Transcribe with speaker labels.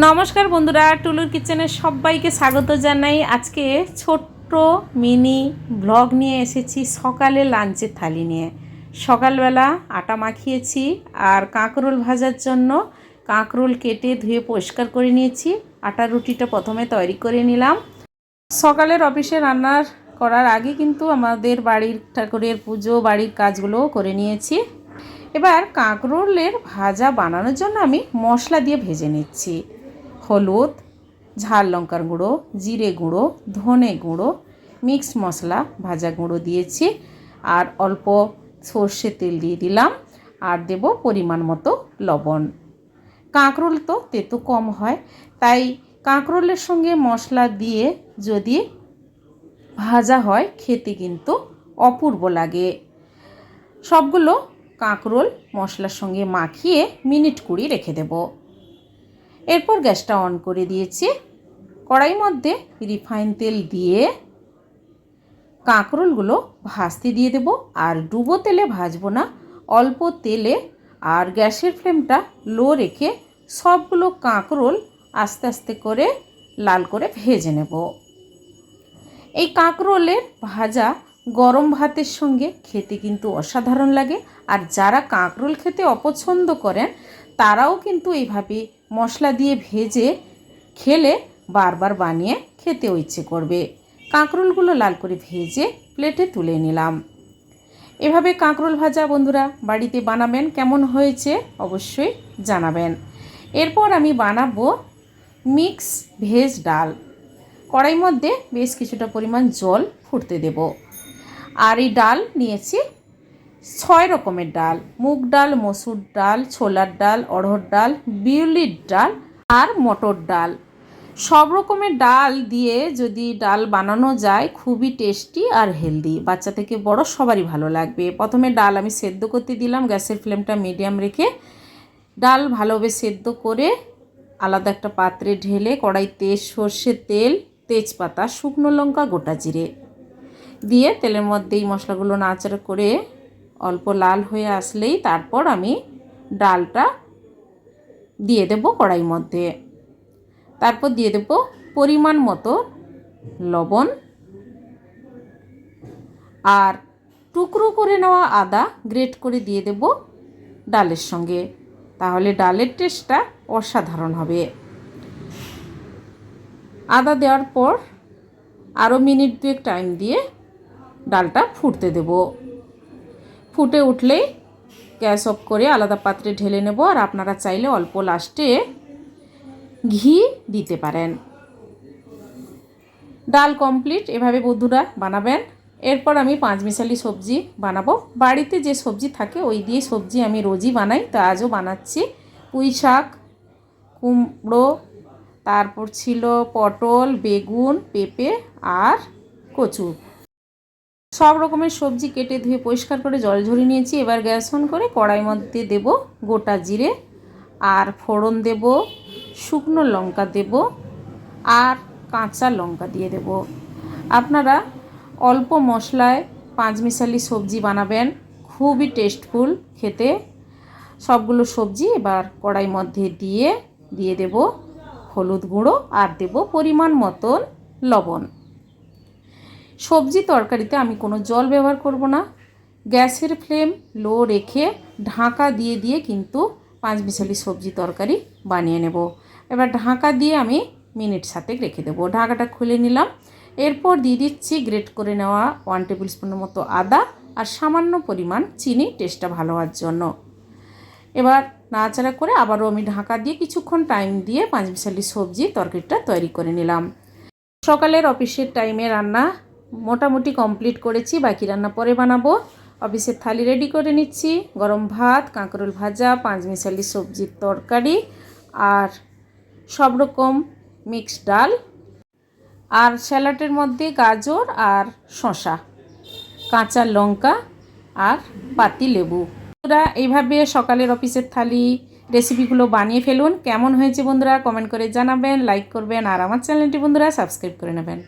Speaker 1: নমস্কার বন্ধুরা, টুলুর কিচেনে সবাইকে স্বাগত জানাই। আজকে ছোট্ট মিনি ব্লগ নিয়ে এসেছি সকালে লাঞ্চের থালি নিয়ে। সকালবেলা আটা মাখিয়েছি আর কাঁকরোল ভাজার জন্য কাঁকরোল কেটে ধুয়ে পরিষ্কার করে নিয়েছি। আটা রুটিটা প্রথমে তৈরি করে নিলাম। সকালের অফিসে রান্নার করার আগে কিন্তু আমাদের বাড়ির ঠাকুরের পুজো, বাড়ির কাজগুলোও করে নিয়েছি। এবার কাঁকরোলের ভাজা বানানোর জন্য আমি মশলা দিয়ে ভেজে নিচ্ছি। হলুদ, ঝাল লঙ্কার গুঁড়ো, জিরে গুঁড়ো, ধনে গুঁড়ো মিক্স মশলা, ভাজা গুঁড়ো দিয়েছি। আর অল্প সর্ষে তেল দিয়ে দিলাম আর দেব পরিমাণ মতো লবণ। কাঁকরোল তো তেতো কম হয়, তাই কাঁকরোলের সঙ্গে মশলা দিয়ে যদি ভাজা হয়, খেতে কিন্তু অপূর্ব লাগে। সবগুলো কাঁকরোল মশলার সঙ্গে মাখিয়ে মিনিট কুড়ি রেখে দেব। এরপর গ্যাসটা অন করে দিয়েছি। কড়াই মধ্যে রিফাইন তেল দিয়ে কাঁকরোলগুলো ভাজতে দিয়ে দেব। আর ডুবো তেলে ভাজবো না, অল্প তেলে আর গ্যাসের ফ্লেমটা লো রেখে সবগুলো কাঁকরোল আস্তে আস্তে করে লাল করে ভেজে নেব। এই কাঁকরোলের ভাজা গরম ভাতের সঙ্গে খেতে কিন্তু অসাধারণ লাগে। আর যারা কাঁকরোল খেতে অপছন্দ করেন, তারাও কিন্তু এইভাবে মশলা দিয়ে ভেজে খেলে বারবার বানিয়ে খেতেও ইচ্ছে করবে। কাঁকরোলগুলো লাল করে ভেজে প্লেটে তুলে নিলাম। এভাবে কাঁকরোল ভাজা বন্ধুরা বাড়িতে বানাবেন, কেমন হয়েছে অবশ্যই জানাবেন। এরপর আমি বানাবো মিক্স ভেজ ডাল। কড়াই মধ্যে বেশ কিছুটা পরিমাণ জল ফুটতে দেব। আর এই ডাল নিয়েছি ছয় রকমের ডাল, মুগ ডাল, মসুর ডাল, ছোলার ডাল, অড়হর ডাল, বিউলির ডাল আর মটর ডাল। সব রকমের ডাল দিয়ে যদি ডাল বানানো যায়, খুবই টেস্টি আর হেলদি। বাচ্চা থেকে বড় সবারই ভালো লাগবে। প্রথমে ডাল আমি সেদ্ধ করতে দিলাম, গ্যাসের ফ্লেমটা মিডিয়াম রেখে ডাল ভালোভাবে সেদ্ধ করে আলাদা একটা পাত্রে ঢেলে কড়াইতে সর্ষের তেল, তেজপাতা, শুকনো লঙ্কা, গোটা জিরে দিয়ে তেলের মধ্যে এই মশলাগুলো নাচাড়া করে অল্প লাল হয়ে আসলেই তারপর আমি ডালটা দিয়ে দেব কড়াই মধ্যে। তারপর দিয়ে দেব পরিমাণ মতো লবণ আর টুকরো করে নেওয়া আদা গ্রেট করে দিয়ে দেব ডালের সঙ্গে। তাহলে ডালের টেস্টটা অসাধারণ হবে। আদা দেওয়ার পর আরও মিনিট দুয়েক টাইম দিয়ে ডালটা ফুটতে দেব। ফুটে উঠলেই গ্যাস অফ করে আলাদা পাত্রে ঢেলে নেব আর আপনারা চাইলে অল্প লাস্টে ঘি দিতে পারেন। ডাল কমপ্লিট, এভাবে বন্ধুরা বানাবেন। এরপর আমি পাঁচ মিশালি সবজি বানাবো। বাড়িতে যে সবজি থাকে, ওই দিয়ে সবজি আমি রোজই বানাই। তো আজও বানাচ্ছি পুঁই শাক, কুমড়ো, তারপর ছিল পটল, বেগুন, পেঁপে আর কচু। সব রকমের সবজি কেটে ধুয়ে পরিষ্কার করে জল ঝরিয়ে নিয়েছি। এবার গ্যাস অন করে কড়াই মধ্যে দেব গোটা জিরে, আর ফোড়ন দেব, শুকনো লঙ্কা দেব, আর কাঁচা লঙ্কা দিয়ে দেব। আপনারা অল্প মশলায় পাঁচমিশালি সবজি বানাবেন, খুবই টেস্টফুল খেতে। সবগুলো সবজি এবার কড়াই মধ্যে দিয়ে দিয়ে দেব হলুদ গুঁড়ো আর দেব পরিমাণ মতন লবণ। সবজি তরকারিতে আমি কোনো জল ব্যবহার করব না। গ্যাসের ফ্লেম লো রেখে ঢাকা দিয়ে দিয়ে কিন্তু পাঁচ বিশালি সবজি তরকারি বানিয়ে নেব। এবার ঢাকা দিয়ে আমি মিনিট সাতেক রেখে দেবো। ঢাকাটা খুলে নিলাম। এরপর দিয়ে দিচ্ছি গ্রেট করে নেওয়া ওয়ান টেবিল স্পুনের মতো আদা আর সামান্য পরিমাণ চিনি টেস্টটা ভালো হওয়ার জন্য। এবার নাড়াচাড়া করে আবারও আমি ঢাকা দিয়ে কিছুক্ষণ টাইম দিয়ে পাঁচ বিশালি সবজি তরকারিটা তৈরি করে নিলাম। সকালের অফিসের টাইমে রান্না মোটামুটি কমপ্লিট করেছি, বাকি রান্না পরে বানাবো। অফিসের থালি রেডি করে নিচ্ছি, গরম ভাত, কাঁকরোল ভাজা, পাঁচ মিশালি সবজির তরকারি আর সব রকম মিক্স ডাল আর স্যালাডের মধ্যে গাজর আর শসা, কাঁচা লঙ্কা আর পাতি লেবু। বন্ধুরা, এইভাবে সকালের অফিসের থালি রেসিপিগুলো বানিয়ে ফেলুন। কেমন হয়েছে বন্ধুরা কমেন্ট করে জানাবেন লাইক করবেন আর আমার চ্যানেলটি বন্ধুরা সাবস্ক্রাইব করে নেবেন।